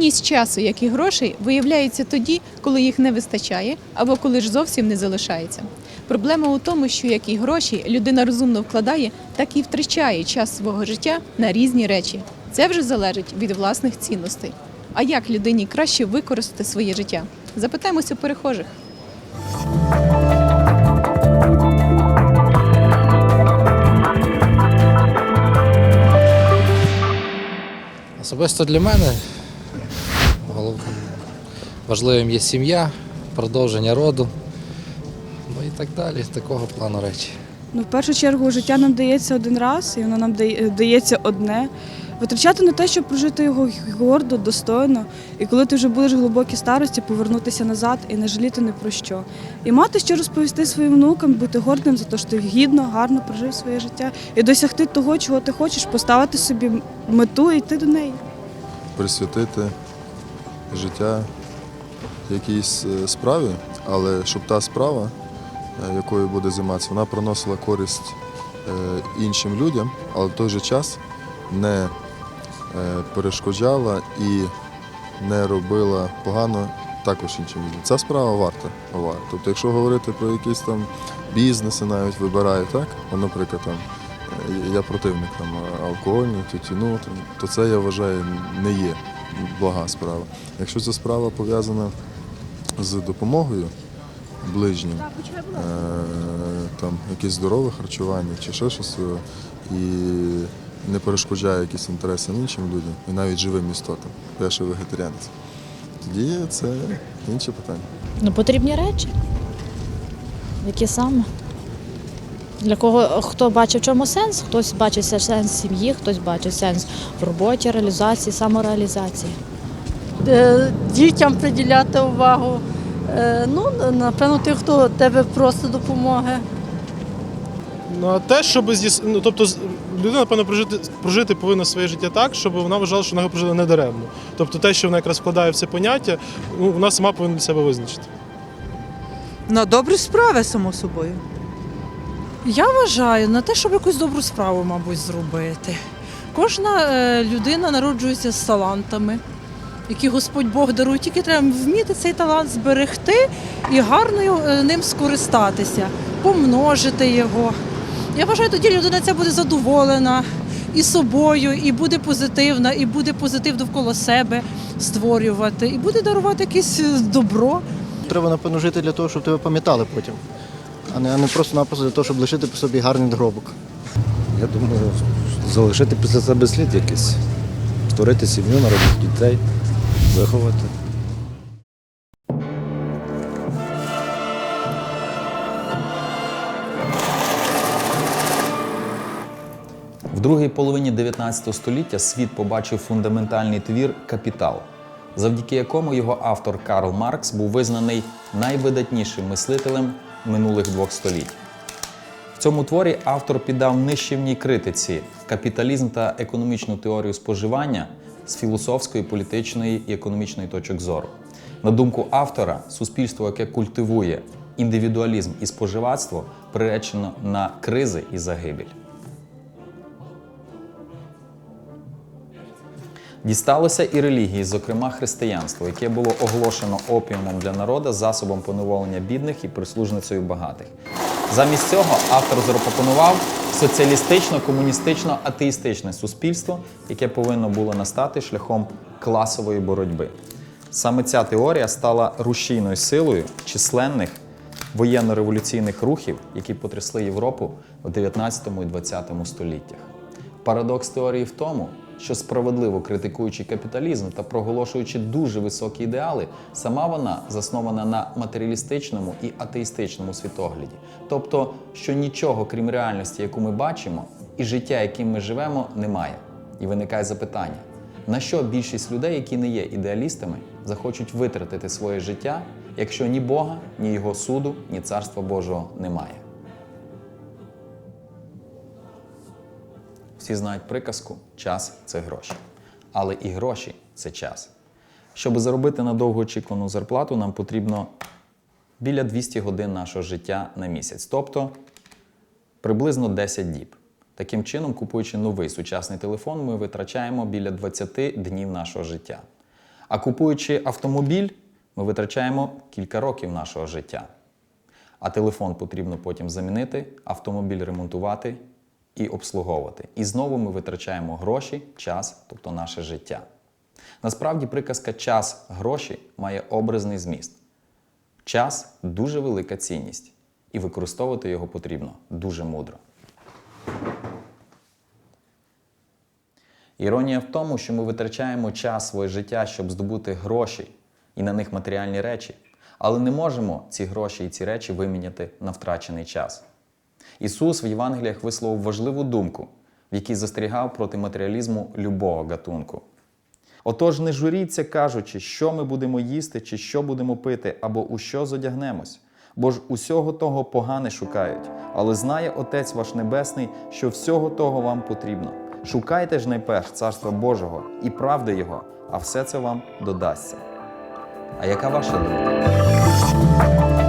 Цінність часу, як і грошей, виявляється тоді, коли їх не вистачає, або коли ж зовсім не залишається. Проблема у тому, що як і гроші людина розумно вкладає, так і втрачає час свого життя на різні речі. Це вже залежить від власних цінностей. А як людині краще використати своє життя? Запитаємося перехожих. Особисто для мене важливим є сім'я, продовження роду, ну і так далі, такого плану речі. Ну, в першу чергу, життя нам дається один раз, і воно нам дається одне. Витрачати на те, щоб прожити його гордо, достойно, і коли ти вже будеш в глибокій старості, повернутися назад і не жаліти ні про що. І мати що розповісти своїм внукам, бути гордим за те, що ти гідно, гарно прожив своє життя і досягти того, чого ти хочеш, поставити собі мету і йти до неї. присвятити життя якійсь е, справі, але щоб та справа, е, якою буде займатися, вона приносила користь е, іншим людям, але в той же час не перешкоджала і не робила погано також іншим людям. Ця справа варта уваги. Тобто, якщо говорити про якісь там бізнеси, навіть вибирає, так, наприклад, там. Я противник там алкогольну, тютюну, то це я вважаю не є блага справа. Якщо ця справа пов'язана з допомогою ближнім, е, там якесь здорове харчування чи ще щось, е, і не перешкоджає якісь інтереси іншим людям, і навіть живим істотам, я ще вегетаріанець, тоді це інше питання. Ну, потрібні речі. Які саме? Для кого хто бачить в чому сенс? Хтось бачить сенс в сім'ї, хтось бачить сенс в роботі, реалізації, самореалізації. Е, дітям приділяти увагу. Е, Ну, напевно, тих, хто тебе просить допомоги. Ну, а те, щоб здійс... ну, тобто людина, напевно, прожити, прожити повинна своє життя так, щоб вона вважала, що вона його прожила недаремно. Тобто те, що вона якраз вкладає в це поняття, ну, вона сама повинна для себе визначити. На добрі справи, само собою. Я вважаю на те, щоб якусь добру справу, мабуть, зробити. Кожна е, людина народжується з талантами, які Господь Бог дарує. Тільки треба вміти цей талант зберегти і гарно е, ним скористатися, помножити його. Я вважаю, тоді людина ця буде задоволена і собою, і буде позитивна, і буде позитив довкола себе створювати, і буде дарувати якесь е, добро. Треба, напевно, жити для того, щоб тебе пам'ятали потім, а не, а не просто-напросто для того, щоб лишити по собі гарний доробок. Я думаю, залишити після себе слід якийсь, створити сім'ю, народити дітей, виховати. В другій половині 19 століття світ побачив фундаментальний твір Капітал, завдяки якому його автор Карл Маркс був визнаний найвидатнішим мислителем минулих двох століть. В цьому творі автор піддав нищівній критиці капіталізм та економічну теорію споживання з філософської, політичної і економічної точок зору. На думку автора, суспільство, яке культивує індивідуалізм і споживацтво, приречено на кризи і загибель. Дісталося і релігії, зокрема християнство, яке було оголошено опіумом для народу, засобом поневолення бідних і прислужницею багатих. Замість цього автор запропонував соціалістично-комуністично-атеїстичне суспільство, яке повинно було настати шляхом класової боротьби. Саме ця теорія стала рушійною силою численних воєнно-революційних рухів, які потрясли Європу в 19 і 20 століттях. Парадокс теорії в тому, що справедливо критикуючи капіталізм та проголошуючи дуже високі ідеали, сама вона заснована на матеріалістичному і атеїстичному світогляді. Тобто, що нічого, крім реальності, яку ми бачимо, і життя, яким ми живемо, немає. І виникає запитання: на що більшість людей, які не є ідеалістами, захочуть витратити своє життя, якщо ні Бога, ні Його суду, ні Царства Божого немає? Всі знають приказку час це гроші. Але і гроші це час. Щоб заробити на довгоочікувану зарплату, нам потрібно біля 200 годин нашого життя на місяць, тобто приблизно 10 діб. Таким чином, купуючи новий сучасний телефон, ми витрачаємо біля 20 днів нашого життя. А купуючи автомобіль, ми витрачаємо кілька років нашого життя. А телефон потрібно потім замінити, автомобіль ремонтувати і обслуговувати. І знову ми витрачаємо гроші, час, тобто наше життя. Насправді приказка час гроші має образний зміст. Час дуже велика цінність, і використовувати його потрібно дуже мудро. Іронія в тому, що ми витрачаємо час своє життя, щоб здобути гроші і на них матеріальні речі, але не можемо ці гроші і ці речі виміняти на втрачений час. Ісус в Євангеліях висловив важливу думку, в якій застерігав проти матеріалізму любого гатунку. Отож, не журіться, кажучи, що ми будемо їсти, чи що будемо пити, або у що зодягнемось. Бо ж усього того погане шукають, але знає Отець ваш Небесний, що всього того вам потрібно. Шукайте ж найперш Царства Божого і правди Його, а все це вам додасться. А яка ваша думка?